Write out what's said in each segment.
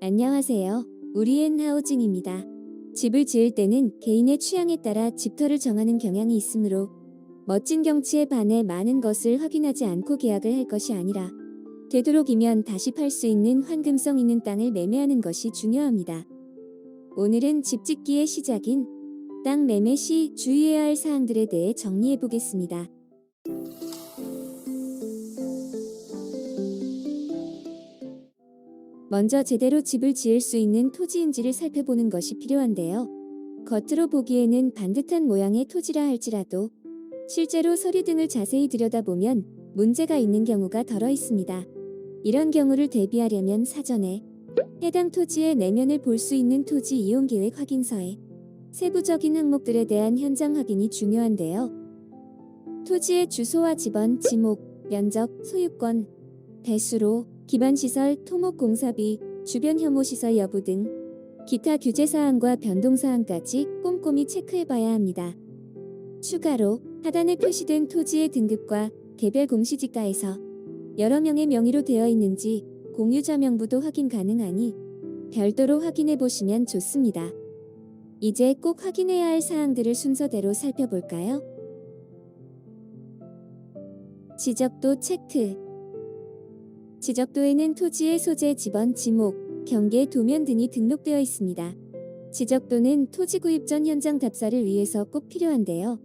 안녕하세요. 우리엔 하우징입니다. 집을 지을 때는 개인의 취향에 따라 집터를 정하는 경향이 있으므로 멋진 경치에 반해 많은 것을 확인하지 않고 계약을 할 것이 아니라 되도록이면 다시 팔 수 있는 환금성 있는 땅을 매매하는 것이 중요합니다. 오늘은 집 짓기의 시작인 땅 매매 시 주의해야 할 사항들에 대해 정리해 보겠습니다. 먼저 제대로 집을 지을 수 있는 토지인지를 살펴보는 것이 필요한데요. 겉으로 보기에는 반듯한 모양의 토지라 할지라도 실제로 서류 등을 자세히 들여다보면 문제가 있는 경우가 덜어 있습니다. 이런 경우를 대비하려면 사전에 해당 토지의 내면을 볼 수 있는 토지 이용 계획 확인서에 세부적인 항목들에 대한 현장 확인이 중요한데요. 토지의 주소와 지번, 지목, 면적, 소유권, 배수로, 기반시설, 토목공사비, 주변 혐오시설 여부 등 기타 규제사항과 변동사항까지 꼼꼼히 체크해봐야 합니다. 추가로 하단에 표시된 토지의 등급과 개별 공시지가에서 여러 명의 명의로 되어 있는지 공유자 명부도 확인 가능하니 별도로 확인해 보시면 좋습니다. 이제 꼭 확인해야 할 사항들을 순서대로 살펴볼까요? 지적도 체크 지적도에는 토지의 소재, 지번, 지목, 경계, 도면 등이 등록되어 있습니다. 지적도는 토지 구입 전 현장 답사를 위해서 꼭 필요한데요.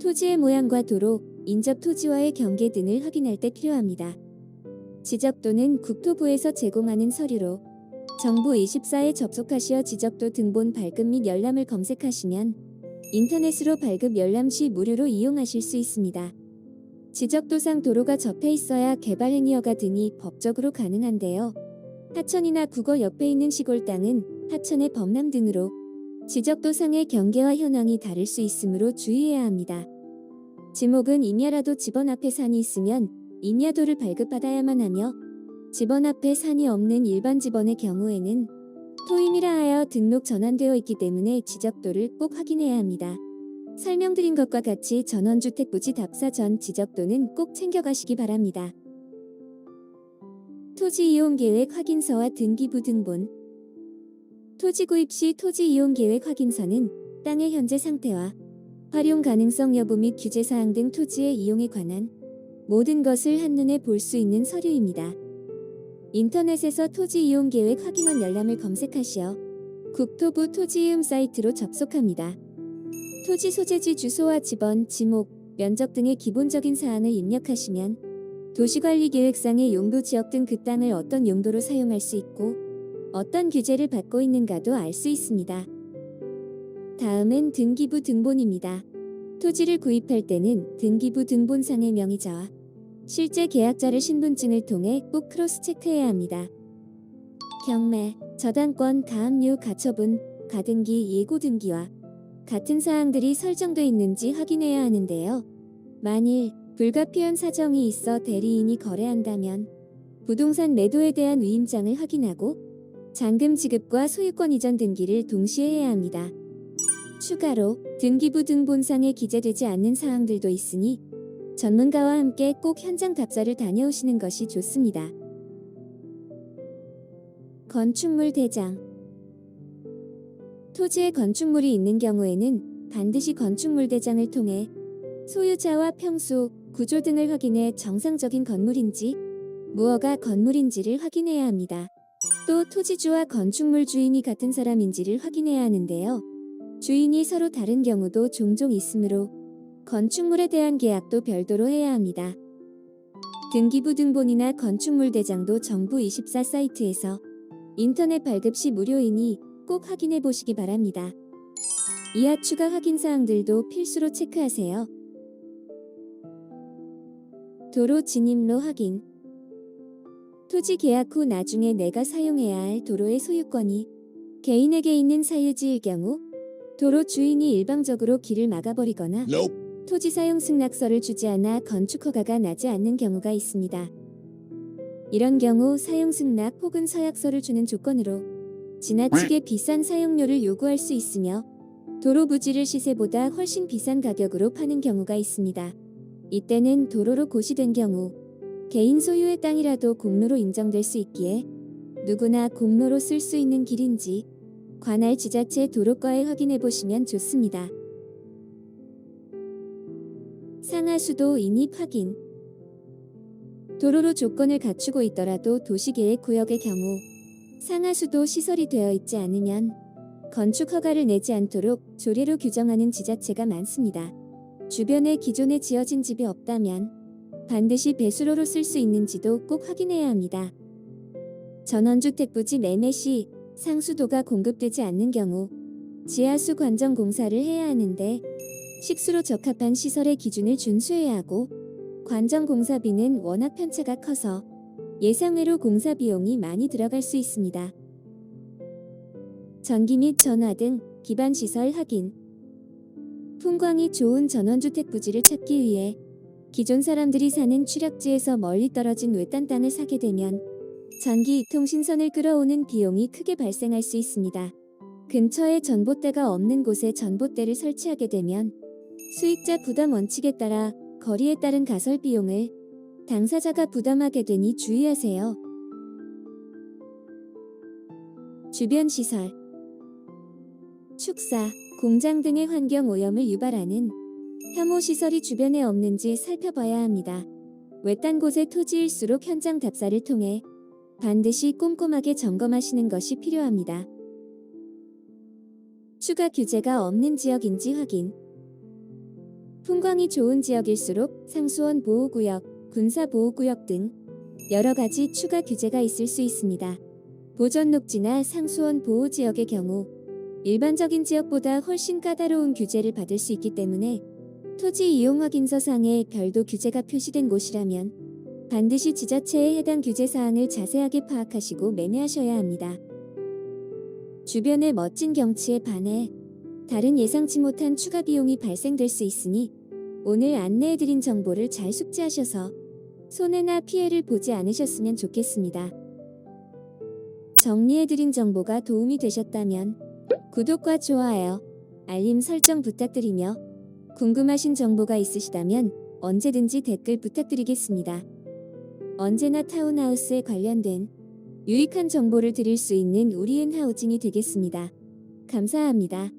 토지의 모양과 도로, 인접 토지와의 경계 등을 확인할 때 필요합니다. 지적도는 국토부에서 제공하는 서류로 정부 24에 접속하시어 지적도 등본 발급 및 열람을 검색하시면 인터넷으로 발급 열람 시 무료로 이용하실 수 있습니다. 지적도상 도로가 접해 있어야 개발 행위 허가 등이 법적으로 가능한데요. 하천이나 국어 옆에 있는 시골 땅은 하천의 범람 등으로 지적도상의 경계와 현황이 다를 수 있으므로 주의해야 합니다. 지목은 임야라도 집원 앞에 산이 있으면 임야도를 발급받아야만 하며 집원 앞에 산이 없는 일반 집원의 경우에는 토임이라 하여 등록 전환되어 있기 때문에 지적도를 꼭 확인해야 합니다. 설명드린 것과 같이 전원주택 부지 답사 전 지적도는 꼭 챙겨가시기 바랍니다. 토지 이용 계획 확인서와 등기부 등본 토지 구입 시 토지 이용 계획 확인서는 땅의 현재 상태와 활용 가능성 여부 및 규제 사항 등 토지의 이용에 관한 모든 것을 한눈에 볼 수 있는 서류입니다. 인터넷에서 토지 이용 계획 확인원 열람을 검색하시어 국토부 토지이음 사이트로 접속합니다. 토지 소재지 주소와 지번, 지목, 면적 등의 기본적인 사항을 입력하시면 도시관리계획상의 용도 지역 등 그 땅을 어떤 용도로 사용할 수 있고 어떤 규제를 받고 있는가도 알 수 있습니다. 다음은 등기부 등본입니다. 토지를 구입할 때는 등기부 등본상의 명의자와 실제 계약자를 신분증을 통해 꼭 크로스 체크해야 합니다. 경매, 저당권, 가압류, 가처분, 가등기, 예고등기와 같은 사항들이 설정돼 있는지 확인해야 하는데요. 만일 불가피한 사정이 있어 대리인이 거래한다면 부동산 매도에 대한 위임장을 확인하고 잔금 지급과 소유권 이전 등기를 동시에 해야 합니다. 추가로 등기부 등본상에 기재되지 않는 사항들도 있으니 전문가와 함께 꼭 현장 답사를 다녀오시는 것이 좋습니다. 건축물 대장 토지에 건축물이 있는 경우에는 반드시 건축물 대장을 통해 소유자와 평수, 구조 등을 확인해 정상적인 건물인지 무허가 건물인지를 확인해야 합니다. 또 토지주와 건축물 주인이 같은 사람인지를 확인해야 하는데요. 주인이 서로 다른 경우도 종종 있으므로 건축물에 대한 계약도 별도로 해야 합니다. 등기부 등본이나 건축물 대장도 정부 24 사이트에서 인터넷 발급 시 무료이니 꼭 확인해 보시기 바랍니다. 이하 추가 확인 사항들도 필수로 체크하세요. 도로 진입로 확인 토지 계약 후 나중에 내가 사용해야 할 도로의 소유권이 개인에게 있는 사유지일 경우 도로 주인이 일방적으로 길을 막아버리거나 토지 사용 승낙서를 주지 않아 건축 허가가 나지 않는 경우가 있습니다. 이런 경우 사용 승낙 혹은 서약서를 주는 조건으로 지나치게 비싼 사용료를 요구할 수 있으며 도로 부지를 시세보다 훨씬 비싼 가격으로 파는 경우가 있습니다. 이때는 도로로 고시된 경우 개인 소유의 땅이라도 공로로 인정될 수 있기에 누구나 공로로 쓸 수 있는 길인지 관할 지자체 도로과에 확인해 보시면 좋습니다. 상하수도 인입 확인 도로로 조건을 갖추고 있더라도 도시계획 구역의 경우 상하수도 시설이 되어 있지 않으면 건축 허가를 내지 않도록 조례로 규정하는 지자체가 많습니다. 주변에 기존에 지어진 집이 없다면 반드시 배수로로 쓸 수 있는지도 꼭 확인해야 합니다. 전원주택 부지 매매 시 상수도가 공급되지 않는 경우 지하수 관정 공사를 해야 하는데 식수로 적합한 시설의 기준을 준수해야 하고 관정 공사비는 워낙 편차가 커서 예상외로 공사 비용이 많이 들어갈 수 있습니다. 전기 및 전화 등 기반 시설 확인 풍광이 좋은 전원주택 부지를 찾기 위해 기존 사람들이 사는 취락지에서 멀리 떨어진 외딴 땅을 사게 되면 전기 통신선을 끌어오는 비용이 크게 발생할 수 있습니다. 근처에 전봇대가 없는 곳에 전봇대를 설치하게 되면 수익자 부담 원칙에 따라 거리에 따른 가설 비용을 당사자가 부담하게 되니 주의하세요. 주변 시설 축사, 공장 등의 환경 오염을 유발하는 혐오 시설이 주변에 없는지 살펴봐야 합니다. 외딴 곳의 토지일수록 현장 답사를 통해 반드시 꼼꼼하게 점검하시는 것이 필요합니다. 추가 규제가 없는 지역인지 확인. 풍광이 좋은 지역일수록 상수원 보호구역, 군사보호구역 등 여러 가지 추가 규제가 있을 수 있습니다. 보전 녹지나 상수원 보호 지역의 경우 일반적인 지역보다 훨씬 까다로운 규제를 받을 수 있기 때문에 토지 이용 확인서상에 별도 규제가 표시된 곳이라면 반드시 지자체의 해당 규제 사항을 자세하게 파악하시고 매매하셔야 합니다. 주변의 멋진 경치에 반해 다른 예상치 못한 추가 비용이 발생될 수 있으니 오늘 안내해드린 정보를 잘 숙지하셔서 손해나 피해를 보지 않으셨으면 좋겠습니다. 정리해드린 정보가 도움이 되셨다면 구독과 좋아요, 알림 설정 부탁드리며 궁금하신 정보가 있으시다면 언제든지 댓글 부탁드리겠습니다. 언제나 타운하우스에 관련된 유익한 정보를 드릴 수 있는 우리은 하우징이 되겠습니다. 감사합니다.